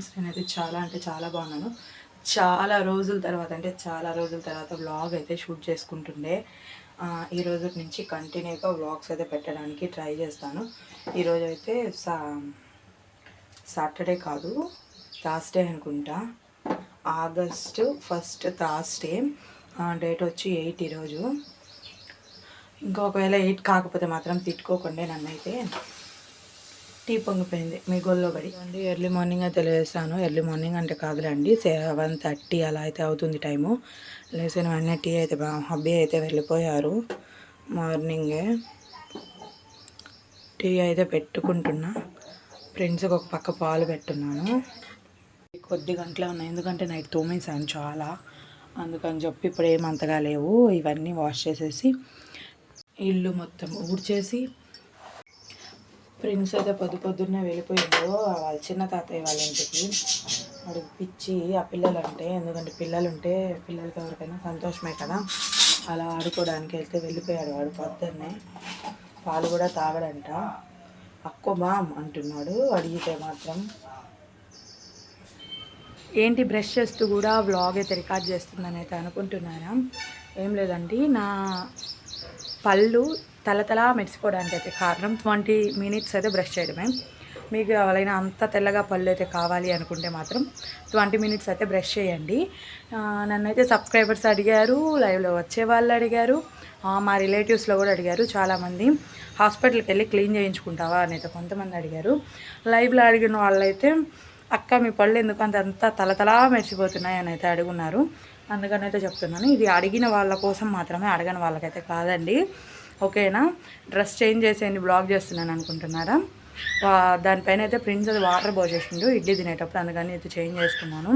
Friends నేనైతే చాలా అంటే చాలా బాగున్నాను. చాలా రోజుల తర్వాత అంటే చాలా రోజుల తర్వాత వ్లాగ్ అయితే షూట్ చేసుకుంటుండే. ఈ రోజు నుంచి కంటిన్యూగా వ్లాగ్స్ అయితే పెట్టడానికి ట్రై చేస్తాను. ఈరోజు అయితే సా సాటర్డే కాదు థర్స్డే అనుకుంటా. ఆగస్టు ఫస్ట్ థర్స్డే డేట్ వచ్చి ఎయిట్ ఈరోజు ఇంకా ఒకవేళ ఎయిట్ కాకపోతే మాత్రం తిట్టుకోకుండా నన్నైతే. టీ పొంగిపోయింది మీ గొల్లో పడి. అండి ఎర్లీ మార్నింగ్ అయితే లేసాను ఎర్లీ మార్నింగ్ అంటే కాదులేండి సెవెన్ థర్టీ అలా అయితే అవుతుంది టైము లేచిన వెంటనే టీ అయితే హబ్బీ అయితే వెళ్ళిపోయారు. మార్నింగే టీ అయితే పెట్టుకుంటున్నా. ఫ్రెండ్స్కి ఒక పక్క పాలు పెట్టున్నాను. కొద్ది గంటలే ఉన్నాయి ఎందుకంటే నైట్ తోమేసాను చాలా. అందుకని చెప్పి ఇప్పుడు ఏమంతగా లేవు. ఇవన్నీ వాష్ చేసేసి ఇల్లు మొత్తం ఊడ్చేసి ఫ్రెండ్స్ అయితే పొద్దు పొద్దున్నే వెళ్ళిపోయిందో వాళ్ళ చిన్న తాతయ్య వాళ్ళ ఇంటికి. అడిగిపించి పిచ్చి ఆ పిల్లలంటే ఎందుకంటే పిల్లలు ఉంటే పిల్లలకి ఎవరికైనా సంతోషమే కదా. అలా ఆడుకోవడానికి వెళ్తే వెళ్ళిపోయాడు వాడు పొద్దున్నే. పాలు కూడా తాగడంట. అక్కో మామ్ అంటున్నాడు అడిగితే మాత్రం. ఏంటి బ్రష్ చేస్తూ కూడా వ్లాగ్ అయితే రికార్డ్ చేస్తుందని అయితే అనుకుంటున్నాను ఏం లేదండి నా పళ్ళు తలతలా మెరిసిపోవడానికి అయితే కారణం ట్వంటీ మినిట్స్ అయితే బ్రష్ చేయడమే. మీకు ఎవరైనా అంత తెల్లగా పళ్ళు అయితే కావాలి అనుకుంటే మాత్రం ట్వంటీ మినిట్స్ అయితే బ్రష్ చేయండి. నన్నైతే సబ్స్క్రైబర్స్ అడిగారు లైవ్లో వచ్చే వాళ్ళు అడిగారు మా రిలేటివ్స్లో కూడా అడిగారు చాలామంది హాస్పిటల్కి వెళ్ళి క్లీన్ చేయించుకుంటావా అని అయితే కొంతమంది అడిగారు. లైవ్లో అడిగిన వాళ్ళైతే అక్క మీ పళ్ళు ఎందుకు అంత అంతా తలతలా మెరిసిపోతున్నాయి? అని అయితే అడుగున్నారు. అందుకని అయితే చెప్తున్నాను ఇది అడిగిన వాళ్ళ కోసం మాత్రమే అడగని వాళ్ళకైతే కాదండి. ఓకేనా? డ్రెస్ చేంజ్ చేసేయండి బ్లాగ్ చేస్తున్నాను అనుకుంటున్నారా? దానిపైన అయితే ప్రిన్స్ అది వాటర్ పోసేసిండు ఇడ్లీ తినేటప్పుడు అందుకని అయితే చేంజ్ చేసుకున్నాను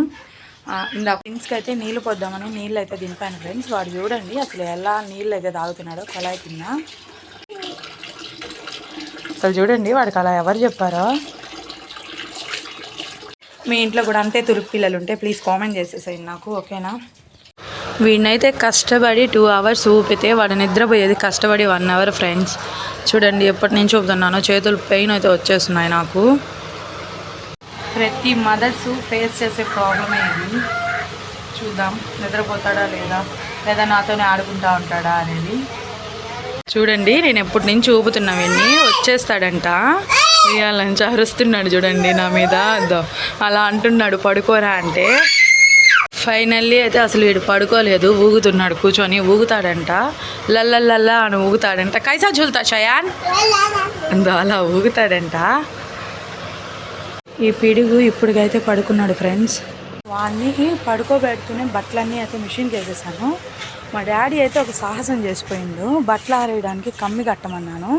ఆ, ఇందా ప్రిన్స్కి అయితే నీళ్ళు పోద్దామని నీళ్ళు అయితే దింపాను ఫ్రెండ్స్ వాడు చూడండి అసలు ఎలా నీళ్ళు అయితే తాగుతున్నాడో కళాయి కింద. అసలు చూడండి వాడికి అలా ఎవరు చెప్పారో. మీ ఇంట్లో కూడా అంతే తురుపు పిల్లలు ఉంటే ప్లీజ్ కామెంట్ చేసేసేయండి నాకు ఓకేనా? వీడినైతే కష్టపడి టూ అవర్స్ ఊపితే వాడు నిద్రపోయేది. కష్టపడి వన్ అవర్ ఫ్రెండ్స్ చూడండి ఎప్పటి నుంచి ఊపుతున్నానో చేతులు పెయిన్ అయితే వచ్చేస్తున్నాయి నాకు. ప్రతి మదర్స్ ఫేస్ చేసే ప్రాబ్లమే ఇది చూద్దాం. నిద్రపోతాడా లేదా? లేదా నాతోనే ఆడుకుంటా ఉంటాడా అనేది. చూడండి నేను ఎప్పటి నుంచి ఊపుతున్నా వచ్చేస్తాడంట. ఇవాళ నుంచి అరుస్తున్నాడు చూడండి నా మీద. అలా అంటున్నాడు. పడుకోరా అంటే. ఫైనల్లీ అయితే అసలు వీడు పడుకోలేదు ఊగుతున్నాడు కూర్చొని ఊగుతాడంట. లల్లల్లల్లా అని ఊగుతాడంట. కైసా ఝుల్తా షయాన్? అందు అలా ఊగుతాడంట. ఈ పిడుగు ఇప్పటికైతే పడుకున్నాడు ఫ్రెండ్స్. వాడిని పడుకోబెడుతూనే బట్టలన్నీ అయితే మిషన్కి వేసేసాను మా డాడీ అయితే ఒక సాహసం చేసిపోయిండు. బట్టలు ఆరేయడానికి కమ్మి కట్టమన్నాను.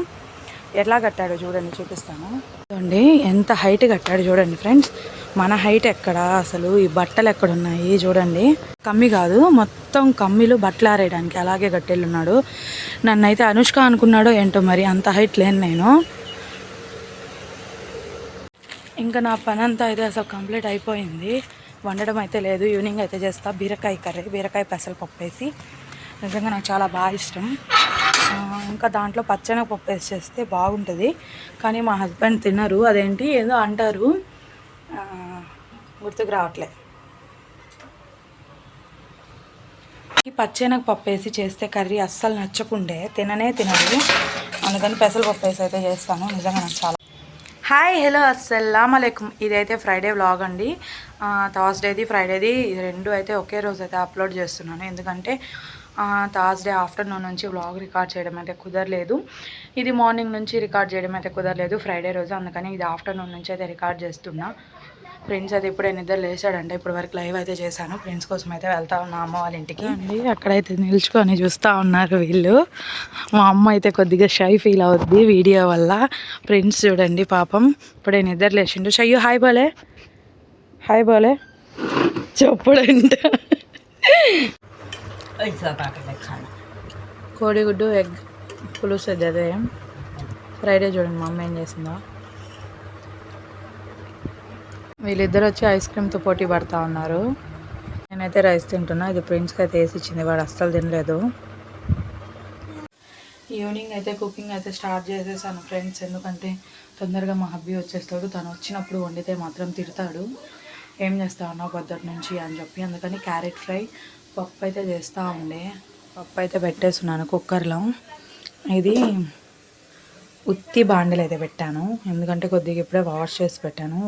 ఎట్లా కట్టాడో చూడండి చూపిస్తాను. చూడండి ఎంత హైట్ కట్టాడు చూడండి ఫ్రెండ్స్. మన హైట్ ఎక్కడ? అసలు ఈ బట్టలు ఎక్కడ ఉన్నాయి చూడండి. కమ్మి కాదు మొత్తం కమ్మిలు బట్టలు ఆరేయడానికి అలాగే కట్టెళ్ళున్నాడు నన్నైతే అనుష్క అనుకున్నాడో ఏంటో మరి అంత హైట్ లేను నేను. ఇంకా నా పని అంతా అయితే అసలు కంప్లీట్ అయిపోయింది. వండడం అయితే లేదు. ఈవినింగ్ అయితే చేస్తా. బీరకాయ కర్రీ బీరకాయ పెసరపప్పు వేసి. నిజంగా నాకు చాలా బాగా ఇష్టం. ఇంకా దాంట్లో పచ్చెనగపప్పు వేసి చేస్తే బాగుంటుంది. కానీ మా హస్బెండ్ తినరు. అదేంటి? ఏదో అంటారు. గుర్తుకు రావట్లే. ఈ పచ్చెనగపప్పు వేసి చేస్తే కర్రీ అస్సలు నచ్చకుండే తిననే తినదు. అందుకని పెసరపప్పు వేసి అయితే చేస్తాను. నిజంగా నాకు చాలా హాయ్ హలో అస్సలం అలైకుమ్ ఇదైతే ఫ్రైడే వ్లాగ్ అండి. థర్స్డేది ఫ్రైడేది రెండు అయితే ఒకే రోజు అయితే అప్లోడ్ చేస్తున్నాను. ఎందుకంటే థర్స్డే ఆఫ్టర్నూన్ నుంచి వ్లాగ్ రికార్డ్ చేయడం అయితే కుదరలేదు. ఇది మార్నింగ్ నుంచి రికార్డ్ చేయడం అయితే కుదరలేదు. ఫ్రైడే రోజు అందుకని ఇది ఆఫ్టర్నూన్ నుంచి అయితే రికార్డ్ చేస్తున్నా. ఫ్రెండ్స్ అయితే ఇప్పుడే నిద్ర లేచాడంటే. ఇప్పుడు వరకు లైవ్ అయితే చేశాను. ఫ్రెండ్స్ కోసం అయితే వెళ్తా ఉన్నా అమ్మ వాళ్ళ ఇంటికి. అండి అక్కడైతే నిల్చుకొని చూస్తూ ఉన్నారు వీళ్ళు. మా అమ్మ అయితే కొద్దిగా షై ఫీల్ అవుద్ది వీడియో వల్ల. ఫ్రెండ్స్ చూడండి పాపం. ఇప్పుడే నిద్ర లేచిండు. షయ్యు హాయ్ బోలే. హాయ్ బోలే. చెప్పుడంట. కోడిగుడ్డు ఎగ్ పులుసు అదే ఫ్రైడే చూడండి మా అమ్మ ఏం చేసిందో. వీళ్ళిద్దరు వచ్చి ఐస్ క్రీమ్తో పోటీ పడతా ఉన్నారు. నేనైతే రైస్ తింటున్నా. ఇది ప్రిన్స్కి అయితే వేసి ఇచ్చింది. వాడు అస్సలు తినలేదు. ఈవినింగ్ అయితే కుకింగ్ అయితే స్టార్ట్ చేసేసాను ఫ్రెండ్స్ ఎందుకంటే తొందరగా మా హబ్బీ వచ్చేస్తాడు. తను వచ్చినప్పుడు వండితే మాత్రం తిడతాడు. ఏం చేస్తావు ఉన్నావు పొద్దుటి నుంచి అని చెప్పి. అందుకని క్యారెట్ ఫ్రై పప్పు అయితే చేస్తూ ఉండే. పప్పు అయితే పెట్టేస్తున్నాను కుక్కర్లో. ఇది ఉత్తి బాండలు అయితే పెట్టాను. ఎందుకంటే కొద్దిగా ఇప్పుడే వాష్ చేసి పెట్టాను.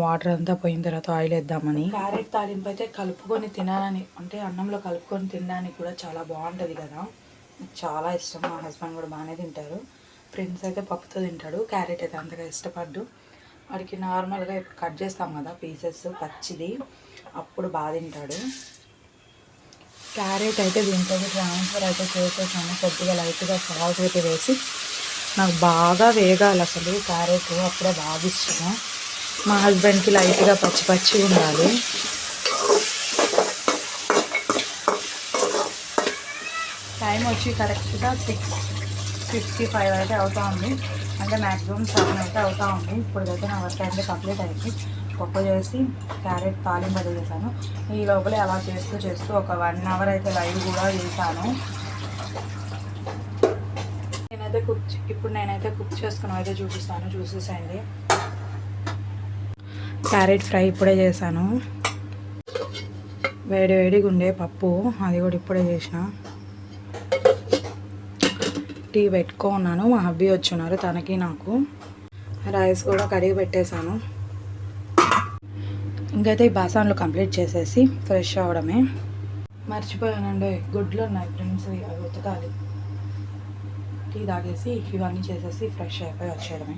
వాటర్ అంతా పోయిన తర్వాత ఆయిల్ వేద్దామని. క్యారెట్ తాలింపు అయితే కలుపుకొని తినాలని అంటే అన్నంలో కలుపుకొని తినడానికి కూడా చాలా బాగుంటుంది కదా. నాకు చాలా ఇష్టం. మా హస్బెండ్ కూడా బాగానే తింటారు. ఫ్రెండ్స్ అయితే పప్పుతో తింటాడు. క్యారెట్ అయితే అంతగా ఇష్టపడ్డు. వాడికి నార్మల్గా కట్ చేస్తాం కదా పీసెస్ పచ్చిది. అప్పుడు బాగా తింటాడు. క్యారెట్ అయితే దీంట్లో ట్రాన్స్ఫర్ అయితే చేసేసాను. కొద్దిగా లైట్గా సాల్ట్ అయితే వేసి నాకు బాగా వేగాలి అసలు క్యారెట్. అప్పుడే బాగా ఇష్టము మా హస్బెండ్కి లైట్గా పచ్చి పచ్చి ఉండాలి. టైం వచ్చి కరెక్ట్గా సిక్స్ ఫిఫ్టీ ఫైవ్ అయితే అవుతా ఉంది. అంటే మ్యాక్సిమం సెవెన్ అయితే అవుతా ఉంది. ఇప్పటికైతే నా వర్క్ అయితే కంప్లీట్ అయింది. పప్పు చేసి క్యారెట్ తాలింపు అయితే చేశాను. ఈ లోపలే అలా చేస్తూ చేస్తూ ఒక వన్ అవర్ అయితే లైవ్ కూడా చేశాను. నేనైతే కుక్ ఇప్పుడు నేనైతే కుక్ చేసుకుని అయితే చూపిస్తాను చూసేసండి క్యారెట్ ఫ్రై ఇప్పుడే చేశాను. వేడి వేడిగా ఉండే పప్పు అది కూడా ఇప్పుడే చేసిన. టీ పెట్టుకో ఉన్నాను మా హబ్బీ వచ్చున్నారు తనకి నాకు. రైస్ కూడా కడిగి పెట్టేశాను. ఇంకైతే ఈ బాసాన్లు కంప్లీట్ చేసేసి ఫ్రెష్ అవడమే. మర్చిపోయానండి. గుడ్లు ఉన్నాయి ఫ్రెండ్స్ అవి ఉతకాలి. టీ తాగేసి ఇవన్నీ చేసేసి ఫ్రెష్ అయిపోయి వచ్చేయడమే.